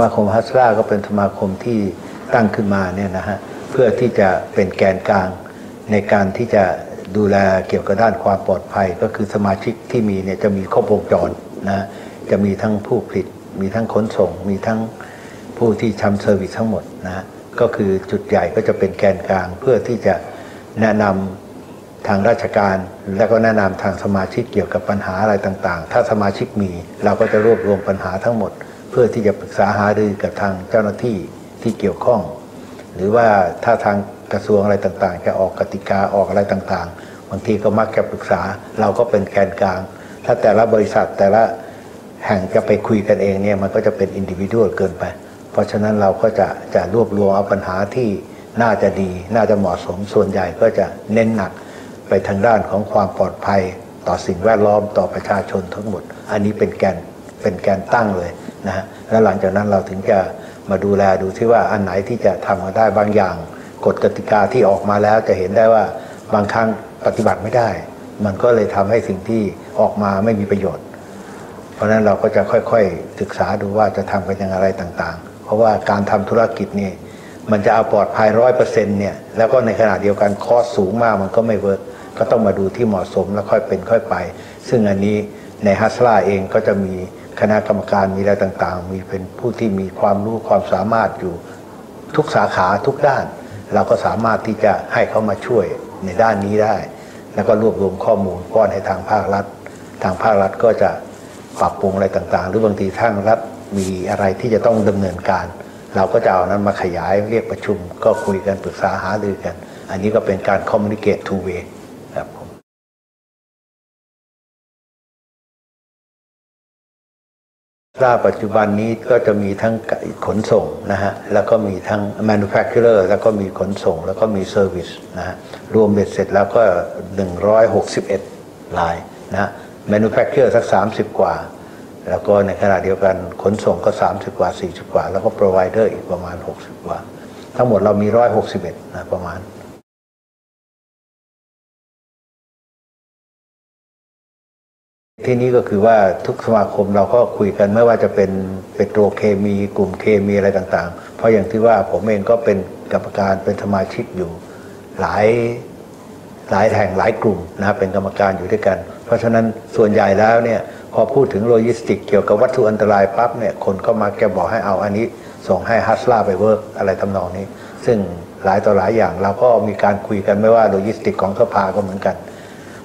มาคมฮัสราก็เป็นสมาคมที่ตั้งขึ้นมาเนี่ยนะฮะเพื่อที่จะเป็นแกนกลางในการที่จะดูแลเกี่ยวกับด้านความปลอดภัย ก็คือสมาชิกที่มีเนี่ยจะมีครบวงจรนะจะมีทั้งผู้ผลิต มีทั้งขนส่ง มีทั้งผู้ที่ทำเซอร์วิสทั้งหมดนะก็คือจุดใหญ่ก็จะเป็นแกนกลาง เพื่อที่จะแนะนำทางราชการ และก็แนะนำทางสมาชิกเกี่ยวกับปัญหาอะไรต่างๆ ถ้าสมาชิกมีเราก็จะรวบรวมปัญหาทั้งหมด พื่อที่จะปรึกษาหารือกับทางเจ้าหน้าที่ที่เกี่ยวข้อง หรือว่าถ้าทางกระทรวงอะไรต่างๆ จะออกกติกาออกอะไรต่างๆ บางทีก็มักจะปรึกษาเราก็เป็นแกนกลาง ถ้าแต่ละบริษัทแต่ละแห่งจะไปคุยกันเองเนี่ยมันก็จะเป็นอินดิวิ u a l เกินไป เพราะฉะนั้นเราก็จะจะรวบรวมเอาปัญหาที่น่าจะดี น่าจะเหมาะสมส่วนใหญ่ก็จะเน้นหนักไปทางด้านของความปลอดภัย ต่อสิ่งแวดล้อมต่อประชาชนทั้งหมด อันนี้เป็นแกนเป็นแกนตั้งเลย นะฮะแล้วหลังจากนั้นเราถึงจะมาดูแลดูที่ว่าอันไหนที่จะทำมาได้บางอย่างกฎกติกาที่ออกมาแล้วจะเห็นได้ว่าบางครั้งปฏิบัติไม่ได้ มันก็เลยทำให้สิ่งที่ออกมาไม่มีประโยชน์ เพราะฉะนั้นเราก็จะค่อยๆศึกษาดูว่าจะทำกันอย่างไรต่างๆ เพราะว่าการทำธุรกิจนี่มันจะเอาปลอดภัยร้อยเปอร์เซ็นต์เนี่ยแล้วก็ในขณะเดียวกันคอสสูงมากมันก็ไม่เวิร์กก็ต้องมาดูที่เหมาะสมแล้วค่อยเป็นค่อยไป ซึ่งอันนี้ในฮัสลาเองก็จะมี คณะกรรมการมีอะไรต่างๆ มีเป็นผู้ที่มีความรู้ความสามารถอยู่ทุกสาขาทุกด้าน เราก็สามารถที่จะให้เขามาช่วยในด้านนี้ได้ แล้วก็รวบรวมข้อมูลป้อนให้ทางภาครัฐ ทางภาครัฐก็จะปรับปรุงอะไรต่างๆ หรือบางทีทางรัฐมีอะไรที่จะต้องดำเนินการ เราก็จะเอานั้นมาขยายเรียกประชุม ก็คุยกันปรึกษาหารือกัน อันนี้ก็เป็นการ communicate two way ครับผม ล่าปัจจุบันนี้ก็จะมีทั้งขนส่งนะฮะ แล้วก็มีทั้ง manufacturer แล้วก็มีขนส่ง แล้วก็มี service นะฮะ รวมเบ็ดเสร็จแล้วก็ 161 ลายนะฮะ manufacturer สัก 30 กว่า แล้วก็ในขณะเดียวกันขนส่งก็ 30 กว่า 40 กว่า แล้วก็ provider อีกประมาณ 60 กว่า ทั้งหมดเรามี 161 นะประมาณ ที่นี้ก็คือว่าทุกสมาคมเราก็คุยกันไม่ว่าจะเป็นเปโตรเคมีกลุ่มเคมีอะไรต่างๆ เพราะอย่างที่ว่าผมเองก็เป็นกรรมการเป็นสมาชิกอยู่หลายหลายแห่งหลายกลุ่มนะเป็นกรรมการอยู่ด้วยกัน เพราะฉะนั้นส่วนใหญ่แล้วเนี่ยพอพูดถึงโลจิสติก เกี่ยวกับวัตถุอันตรายปั๊บเนี่ยคนก็มาแกบอกให้เอาอันนี้ ส่งให้ฮัสลาไปเวิร์กอะไรทำนองนี้ ซึ่งหลายต่อหลายอย่างเราก็มีการคุยกันไม่ว่าโลจิสติกของสภาก็เหมือนกัน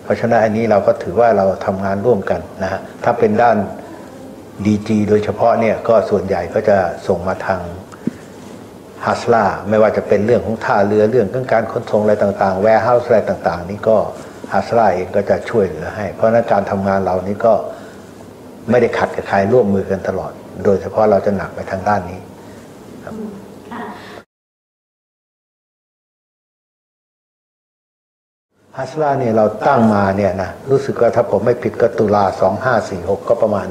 เพราะฉะนั้นอันนี้เราก็ถือว่าเราทำงานร่วมกันนะฮะถ้าเป็นด้านดีจีโดยเฉพาะเนี่ยก็ส่วนใหญ่ก็จะส่งมาทางฮัสลาไม่ว่าจะเป็นเรื่องของท่าเรือเรื่องของการขนส่งอะไรต่างๆ แวร์เฮาส์อะไรต่างๆ นี่ก็ฮัสลาเองก็จะช่วยเหลือให้ เพราะฉะนั้นการทำงานเรานี่ก็ไม่ได้ขัดกับใครร่วมมือกันตลอด โดยเฉพาะเราจะหนักไปทางด้านนี้ ฮัสลาเนี่ยเราตั้งมาเนี่ยนะรู้สึกว่าถ้าผมไม่ผิดก็ตุลา2546ก็ประมาณ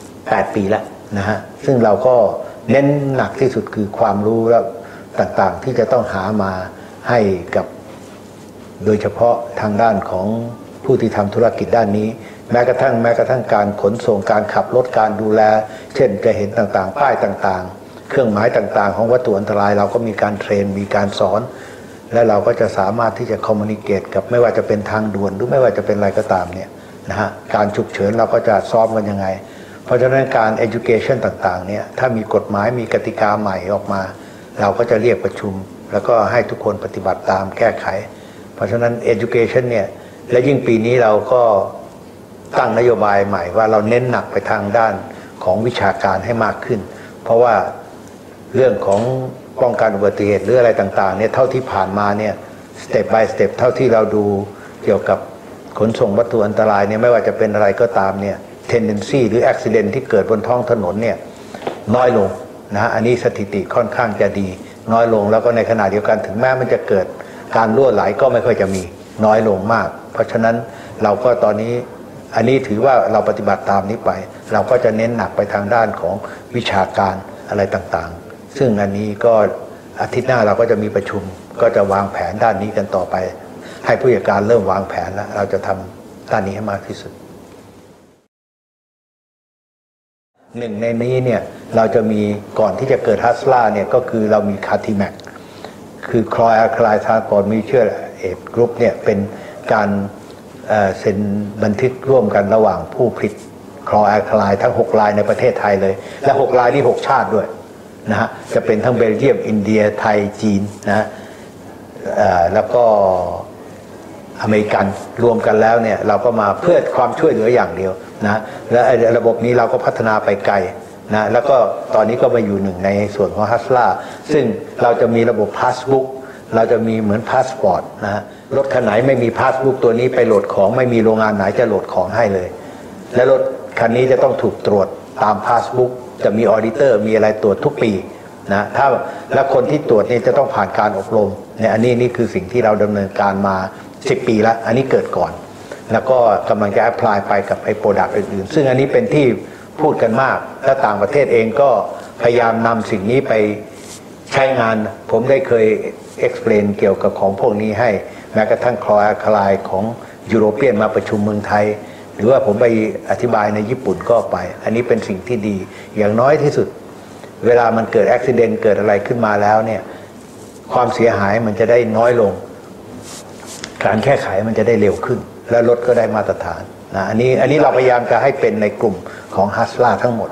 8ปีแล้วนะฮะซึ่งเราก็เน้นหนักที่สุดคือความรู้แล้วต่างๆ ที่จะต้องหามาให้กับ โดยเฉพาะทางด้านของผู้ที่ทำธุรกิจด้านนี้ แม้กระทั่งแม้กระทั่งการขนส่งการขับรถการดูแล เช่นจะเห็นต่างๆ ป้ายต่างๆ เครื่องหมายต่างๆ ของวัตถุอันตรายเราก็มีการเทรนมีการสอน และเราก็จะสามารถที่จะคอมมูนิเคตกับไม่ว่าจะเป็นทางด่วนหรือไม่ว่าจะเป็นอะไรก็ตามเนี่ยนะฮะการฉุกเฉินเราก็จะซ้อมกันยังไง เพราะฉะนั้นการ education ต่างๆเนี่ยถ้ามีกฎหมายมีกติกาใหม่ออกมา เราก็จะเรียกประชุม แล้วก็ให้ทุกคนปฏิบัติตามแก้ไข เพราะฉะนั้น education เนี่ยและยิ่งปีนี้เราก็ตั้งนโยบายใหม่ว่าเราเน้นหนักไปทางด้านของวิชาการให้มากขึ้น เพราะว่าเรื่องของ ป้องกันอุบัติเหตุหรืออะไรต่างๆเนี่ยเท่าที่ผ่านมาเนี่ยสเต็ป by สเต็ปเท่าที่เราดูเกี่ยวกับขนส่งวัตถุอันตรายเนี่ยไม่ว่าจะเป็นอะไรก็ตามเนี่ย tendency หรือ accident ที่เกิดบนท้องถนนเนี่ยน้อยลงนะฮะอันนี้สถิติค่อนข้างจะดี น้อยลงแล้วก็ในขณะเดียวกันถึงแม้มันจะเกิดการรั่วไหลก็ไม่ค่อยจะมีน้อยลงมาก เพราะฉะนั้นเราก็ตอนนี้อันนี้ถือว่าเราปฏิบัติตามนี้ไป เราก็จะเน้นหนักไปทางด้านของวิชาการอะไรต่างๆ ซึ่งอันนี้ก็อาทิตย์หน้าเราก็จะมีประชุม ก็จะวางแผนด้านนี้กันต่อไป ให้ผู้จัดการเริ่มวางแผนแล้ว เราจะทำด้านนี้ให้มากที่สุดหนึ่งในนี้เนี่ยเราจะมีก่อนที่จะเกิดฮัสลาเนี่ยก็คือเรามีคาทิแมกคือคลอยอะคลายทานสปอร์ตมิเชอร์เอดกรุ๊ปเนี่ยเป็นการเซ็นบันทึกร่วมกันระหว่างผู้ผลิตคลอแอลคลายทั้ง6รายในประเทศไทยเลย และ6รายนี่ 6 ชาติด้วย นะฮะจะเป็นทั้งเบลเยียมอินเดียไทยจีนนะฮะแล้วก็อเมริกันรวมกันแล้วเนี่ยเราก็มาเพื่อความช่วยเหลืออย่างเดียวนะและระบบนี้เราก็พัฒนาไปไกลนะแล้วก็ตอนนี้ก็มาอยู่หนึ่งในส่วนของฮัสลาซึ่งเราจะมีระบบพาสบุ๊กเราจะมีเหมือนพาสปอร์ตนะรถคันไหนไม่มีพาสบุ๊กตัวนี้ไปโหลดของไม่มีโรงงานไหนจะโหลดของให้เลย และรถคันนี้จะต้องถูกตรวจตามพาสบุ๊ก จะมีออดิเตอร์มีอะไรตรวจทุกปีนะถ้าและคนที่ตรวจนี่จะต้องผ่านการอบรมเนี่ยอันนี้นี่คือสิ่งที่เราดำเนินการมา 10 ปีแล้ว อันนี้เกิดก่อน แล้วก็กำลังจะแอพพลายไปกับไอ้โปรดักต์อื่นๆ ซึ่งอันนี้เป็นที่พูดกันมาก และต่างประเทศเองก็พยายามนำสิ่งนี้ไปใช้งาน ผมได้เคย explain เกี่ยวกับของพวกนี้ให้ แม้กระทั่งคลออะคลายของยุโรเปียนมาประชุมเมืองไทย รือว่าผมไปอธิบายในญี่ปุ่นก็ไป อันนี้เป็นสิ่งที่ดี อย่างน้อยที่สุด เวลามันเกิดอุบิเหตุเกิดอะไรขึ้นมาแล้วเนี่ย ความเสียหายมันจะได้น้อยลง การแก้ไขมันจะได้เร็วขึ้น และรถก็ได้มาตรฐานนะอันนี้อันนี้เราพยายามจะให้เป็นในกลุ่มของฮัสลาทั้งหมด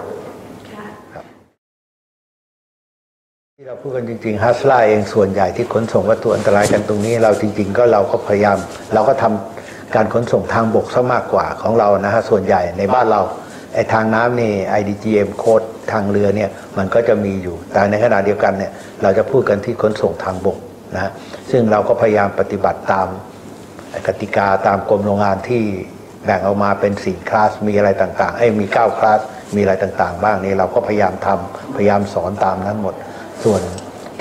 ที่เราพูดกันจริงๆฮัสลาเองส่วนใหญ่ที่ขนส่งวัตถุอันตรายกันตรงนี้ เราจริง ๆ ก็เราก็พยายาม เราก็ทำ การขนส่งทางบกซะมากกว่าของเรานะฮะส่วนใหญ่ในบ้านเราไอ้ทางน้ำนี่ IDGM โคดทางเรือเนี่ยมันก็จะมีอยู่ แต่ในขณะเดียวกันเนี่ยเราจะพูดกันที่ขนส่งทางบกนะซึ่งเราก็พยายามปฏิบัติตามกติกาตามกรมโรงงานที่แบ่งออกมาเป็นสี่คลาสมีอะไรต่างๆไอ้มีเก้าคลาสมีอะไรต่างๆ บ้างนี่เราก็พยายามทำพยายามสอนตามนั้นหมด ส่วน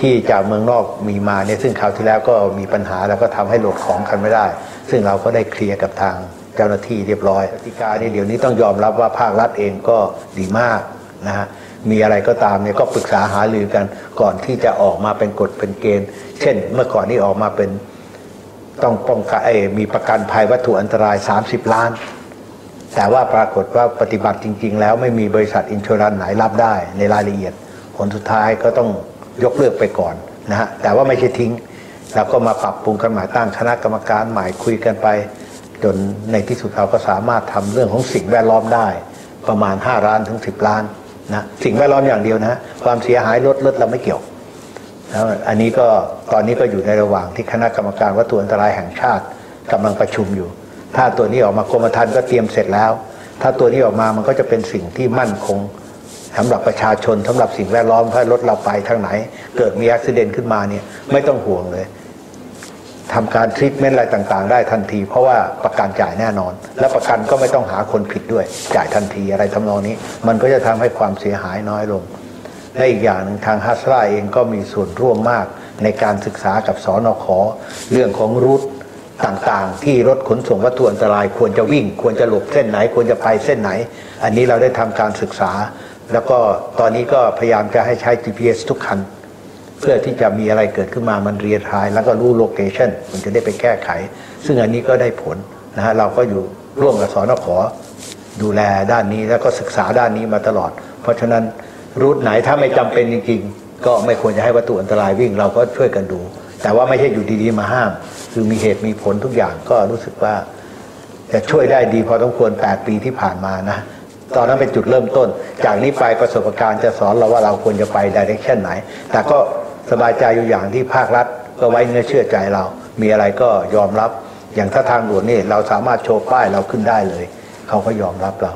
ที่จากเมืองนอกมีมาเนี่ยซึ่งคราวที่แล้วก็มีปัญหาแล้วก็ทำให้โหลดของกันไม่ได้ ซึ่งเราก็ได้เคลียร์กับทางเจ้าหน้าที่เรียบร้อยกติกานี่เดี๋ยวนี้ต้องยอมรับว่าภาครัฐเองก็ดีมากนะฮะมีอะไรก็ตามเนี่ยก็ปรึกษาหารือกันก่อนที่จะออกมาเป็นกฎเป็นเกณฑ์ เช่น เมื่อก่อนนี่ออกมาเป็นต้องป้องกันมีประกันภัยวัตถุอันตราย 30 ล้าน แต่ว่าปรากฏว่าปฏิบัติจริง ๆ แล้วไม่มีบริษัทอินช r รันไหนรับได้ในรายละเอียด ผลสุดท้ายก็ต้องยกเลิกไปก่อนนะฮะแต่ว่าไม่ใช่ทิ้ง แล้วก็มาปรับปรุงกันใหม่ตั้งคณะกรรมการใหม่คุยกันไป จนในที่สุดเราก็สามารถทำเรื่องของสิ่งแวดล้อมได้ ประมาณ 5 ล้านถึง 10 ล้านนะสิ่งแวดล้อมอย่างเดียวนะ ความเสียหายลดลดเราไม่เกี่ยวแล้วอันนี้ก็ตอนนี้ก็อยู่ในระหว่างที่คณะกรรมการวัตถุอันตรายแห่งชาติกำลังประชุมอยู่ ถ้าตัวนี้ออกมากรมธรรม์ก็เตรียมเสร็จแล้ว ถ้าตัวนี้ออกมามันก็จะเป็นสิ่งที่มั่นคง สำหรับประชาชนสำหรับสิ่งแวดล้อมถ้ารถเราไปทางไหน เกิดมีอุบิเหตุขึ้นมาเนี่ยไม่ต้องห่วงเลยทำการทรีทเมนต์อะไรต่างๆ ได้ทันที เพราะว่าประกันจ่ายแน่นอน และประกันก็ไม่ต้องหาคนผิดด้วย จ่ายทันทีอะไรทำนองนี้ มันก็จะทำให้ความเสียหายน้อยลงและอีกอย่างหนึ่งทางฮัสลาเองก็มีส่วนร่วมมากในการศึกษากับสอนอขอเรื่องของรูทต่างๆ ที่รถขนส่งวัตถุอันตราย ควรจะวิ่ง ควรจะหลบเส้นไหน ควรจะไปเส้นไหน อันนี้เราได้ทำการศึกษา แล้วก็ตอนนี้ก็พยายามจะให้ใช้ GPS ทุกคัน เพื่อที่จะมีอะไรเกิดขึ้นมามันเรียทาย แล้วก็รู้โลเคชันมันจะได้ไปแก้ไข ซึ่งอันนี้ก็ได้ผลนะฮะเราก็อยู่ร่วมกับสอนอขอดูแลด้านนี้แล้วก็ศึกษาด้านนี้มาตลอด เพราะฉะนั้นรูทไหนถ้าไม่จำเป็นจริงๆ ก็ไม่ควรจะให้วัตถุอันตรายวิ่งเราก็ช่วยกันดู แต่ว่าไม่ใช่อยู่ดีๆมาห้าม คือมีเหตุมีผลทุกอย่างก็รู้สึกว่าจะช่วยได้ดีพอต้องควร8ปีที่ผ่านมานะ ตอนนั้นเป็นจุดเริ่มต้น จากนี้ไปประสบการณ์จะสอนเราว่าเราควรจะไปดิเรกชันไหน แต่ก็สบายใจอยู่อย่างที่ภาครัฐก็ไว้เนื้อเชื่อใจเรา มีอะไรก็ยอมรับ อย่างถ้าทางหลวงนี่เราสามารถโชว์ป้ายเราขึ้นได้เลย เขาก็ยอมรับเรา